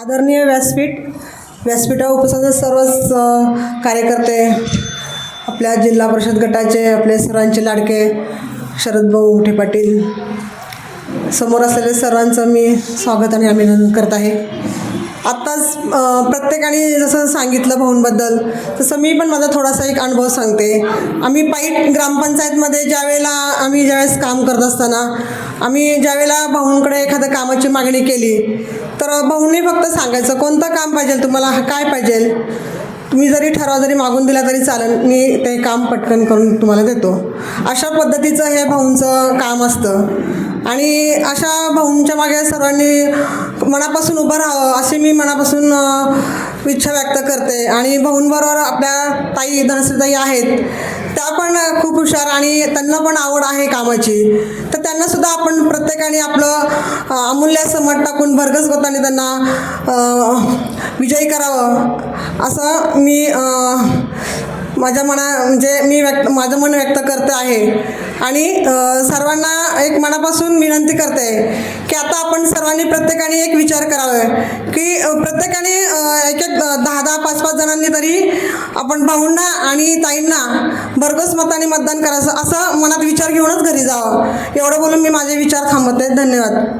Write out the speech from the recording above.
आदरणीय व्यासपीठ व्यासपीठा उपस्थित सर्वच कार्यकर्ते आपल्या जिल्हा परिषद गटाचे आपले सर्वांचे लाडके शरद भाऊ पाटील समोर असलेले सर्वांचं मी स्वागत आणि अभिनंदन करत आहे. आत्ताच प्रत्येकाने जसं सांगितलं भाऊंबद्दल तसं मी पण माझा थोडासा एक अनुभव सांगते. आम्ही पाईट ग्रामपंचायतमध्ये ज्यावेळेला आम्ही ज्यावेळेस काम करत असताना आम्ही ज्यावेळेला भाऊंकडे एखाद्या कामाची मागणी केली तर भाऊंनी फक्त सांगायचं कोणतं काम पाहिजे? तुम्हाला काय पाहिजे? तुम्ही जरी ठराव जरी मागून दिला तरी चालेल मी ते काम पटकन करून तुम्हाला देतो. अशा पद्धतीचं हे भाऊंचं काम असतं. आणि अशा भाऊंच्या मागे सर्वांनी मनापासून उभं राहावं अशी मी मनापासून इच्छा व्यक्त करते. आणि भाऊंबरोबर आपल्या ताई धनश्रीताई आहेत. त्या पण खूप हुशार आणि त्यांना पण आवड आहे कामाची. तर त्यांना सुद्धा आपण प्रत्येकाने आपलं अ, अमूल्य मत टाकून भरगस गोताने त्यांना विजयी करावं. असं मी माझ्या मना म्हणजे मी व्यक्त माझं मन व्यक्त करते आहे. आणि सर्वांना एक मनापासून विनंती करते की आता आपण सर्वांनी प्रत्येकाने एक विचार करावा. की प्रत्येकाने एक एक आपण भाऊंना आणि ताईंना भरघोस मताने मतदान करायचं असं मनात विचार घेऊनच घरी जावं. एवढं बोलून मी माझे विचार थांबवते. धन्यवाद.